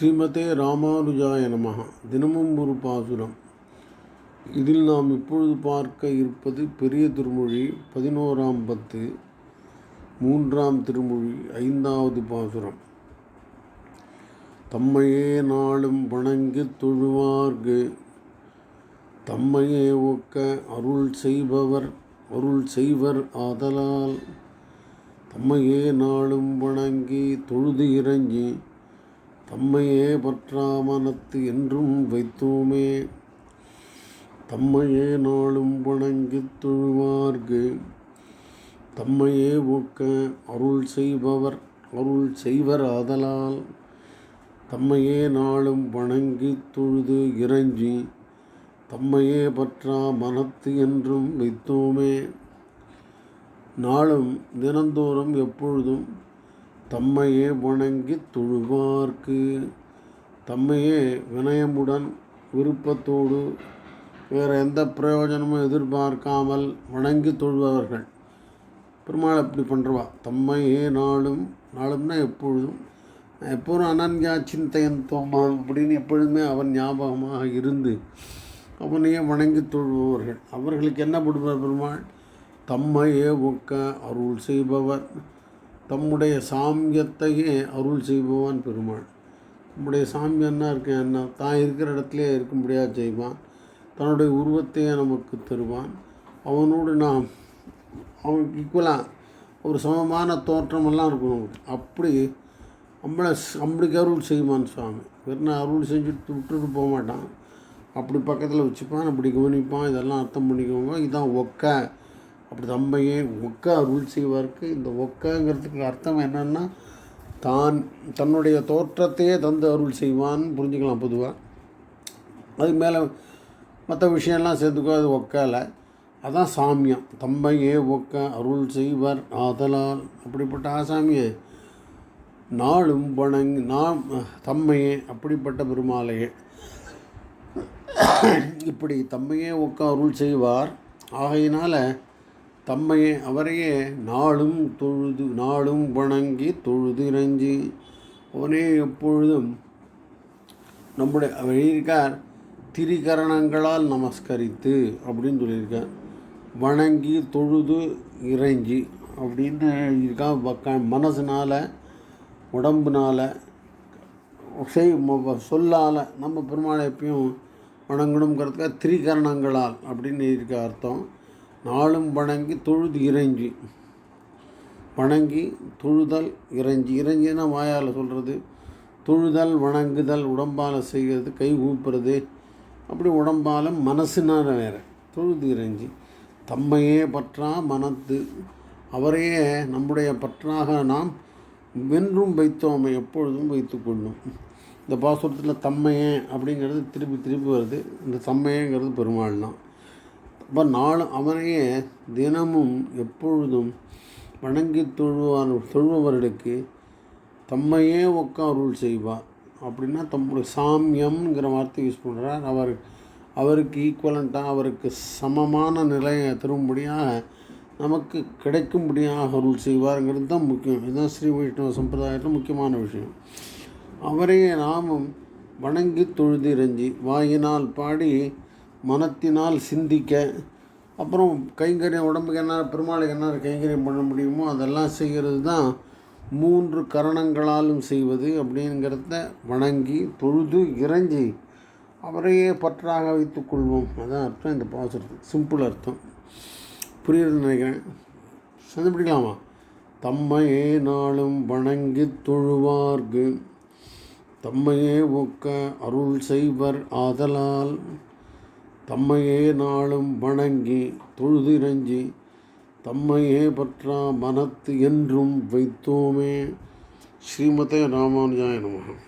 ஸ்ரீமதே ராமானுஜாய நமஹ. தினமும் ஒரு பாசுரம். இதில் நாம் இப்பொழுது பார்க்க இருப்பது பெரிய திருமொழி பதினோராம் பத்து மூன்றாம் திருமொழி ஐந்தாவது பாசுரம். தம்மையே நாளும் வணங்கி தொழுவார்கு தம்மையே ஒக்க அருள் செய்பவர் அருள் செய்வர் ஆதலால் தம்மையே நாளும் வணங்கி தொழுது இறங்கி தம்மையே பற்றாமனத்து என்றும் வைத்தோமே. தம்மையே நாளும் வணங்கித் தொழுவார்க்கு. தம்மையே ஒக்க அருள் செய்பவர் அருள் செய்வர் ஆதலால். தம்மையே நாளும் வணங்கித் தொழுது இறஞ்சி தம்மையே பற்றா மனத்து என்றும் வைத்தோமே. நாளும் தினந்தோறும் எப்பொழுதும் தம்மையே வணங்கி தொழுவார்க்கு. தம்மையே வினயமுடன் விருப்பத்தோடு வேறு எந்த பிரயோஜனமும் எதிர்பார்க்காமல் வணங்கி தொழுபவர்கள். பெருமாள் அப்படி பண்ணுறவா தம்மையே நாளும் நாளும்னா எப்பொழுதும் எப்போதும் அனன்யா சிந்தையன் தோமான் அப்படின்னு எப்பொழுதுமே அவன் ஞாபகமாக இருந்து அவனையே வணங்கி தொழுபவர்கள். அவர்களுக்கு என்ன பண்ணுவார் பெருமாள்? தம்மையே ஒக்க அருள் செய்பவர். தம்முடைய சாமியத்தையே அருள் செய்பவான் பெருமாள். நம்முடைய சாமியன்னா இருக்கேன் என்ன தான் இருக்கிற இடத்துலையே இருக்கும்படியாக செய்வான். தன்னுடைய உருவத்தையே நமக்கு தருவான். அவனோடு நாம் அவனுக்கு ஈக்குவலாக ஒரு சமமான தோற்றமெல்லாம் இருக்கும் நமக்கு. அப்படி நம்மளை நம்மளுக்கு அருள் செய்வான் சுவாமி. வெறும் அருள் செஞ்சுட்டு விட்டுட்டு போக மாட்டான். அப்படி பக்கத்தில் வச்சுப்பான் அப்படி கவனிப்பான் இதெல்லாம் அர்த்தம் பண்ணிக்கோங்க இதுதான் ஒக்க. அப்படி தம்மையே ஒக்க அருள் செய்வார்க்கு இந்த ஒக்கங்கிறதுக்கு அர்த்தம் என்னென்னா தான் தன்னுடைய தோற்றத்தையே தந்து அருள் செய்வான்னு புரிஞ்சுக்கலாம் பொதுவாக அதுக்கு மேலே மற்ற விஷயம்லாம் சேர்த்துக்கோ அது ஒக்கால அதான் சாமியம். தம்பையே ஒக்க அருள் செய்வர் ஆதலால். அப்படிப்பட்ட ஆசாமியே நாளும் வணங்கி நாம் தம்மையே அப்படிப்பட்ட பெருமாளையே. இப்படி தம்மையே ஒக்க அருள் செய்வார். ஆகையினால தம்மையே அவரையே நாளும் தொழுது நாளும் வணங்கி தொழுது இறைஞ்சி அவனே எப்பொழுதும் நம்முடைய அவர் எழுதியிருக்கார் திரிகரணங்களால் நமஸ்கரித்து அப்படின்னு சொல்லியிருக்கார். வணங்கி தொழுது இறைஞ்சி அப்படின்னு எழுதியிருக்கா மனசுனால் உடம்புனால் செய் சொல்லால் நம்ம பெருமாளை எப்பயும் வணங்கணுங்கிறதுக்காக திரிகரணங்களால் அப்படின்னு இருக்க அர்த்தம். நாளும் வணங்கி தொழுது இறைஞ்சி. வணங்கி தொழுதல் இறைஞ்சி. இறைஞ்சின்னா வாயால் சொல்கிறது தொழுதல் வணங்குதல் உடம்பால் செய்கிறது கை ஊப்புறது. அப்படி உடம்பால் மனசுனால வேறு. தொழுது இறைஞ்சி. தம்மையே பற்றா மனத்து. அவரையே நம்முடைய பற்றாக நாம் வென்றும் வைத்தோமை எப்பொழுதும் வைத்துக்கொள்ளும் இந்த பாசுரத்தில் தம்மையே அப்படிங்கிறது திருப்பி திருப்பி வருது. இந்த தம்மையேங்கிறது பெருமாள் தான் அப்போ நாளும் அவனையே தினமும் எப்பொழுதும் வணங்கி தொழுவார் தொழுபவர்களுக்கு தம்மையே ஒக்க அருள் செய்வார். அப்படின்னா தம்முடைய சாமியம்ங்கிற வார்த்தை யூஸ் பண்ணுறார் அவர் அவருக்கு ஈக்குவலண்ட்டாக அவருக்கு சமமான நிலையை தரும்படியாக நமக்கு கிடைக்கும்படியாக அருள் செய்வாருங்கிறது தான் முக்கியம். இதுதான் ஸ்ரீ வைஷ்ணவ சம்பிரதாயத்தில் முக்கியமான விஷயம். அவரையே நாமும் வணங்கி தொழுதிரஞ்சி வாயினால் பாடி மனத்தினால் சிந்திக்க அப்புறம் கைங்கரியம் உடம்புக்கு என்ன பெருமாளுக்கு என்ன கைங்கரியம் பண்ண முடியுமோ அதெல்லாம் செய்கிறது தான் மூன்று கரணங்களாலும் செய்வது அப்படிங்கிறத வணங்கி தொழுது இறைஞ்சி அவரையே பற்றாக வைத்துக்கொள்வோம் அதான் அர்த்தம் இந்த பாசுரத்துக்கு சிம்பிள் அர்த்தம். புரியுதுன்னு நினைக்கிறேன். சந்திப்பிடிக்கலாமா தம்மையே நாளும் வணங்கி தொழுவார்க்கு. தம்மையே ஒக்க அருள் செய்வர் ஆதலால். தம்மையே நாளும் வணங்கி தொழுதிரஞ்சி தம்மையே பற்றா மனத்து என்றும் வைத்தோமே. ஸ்ரீமதே ராமானுஜாய நமகம்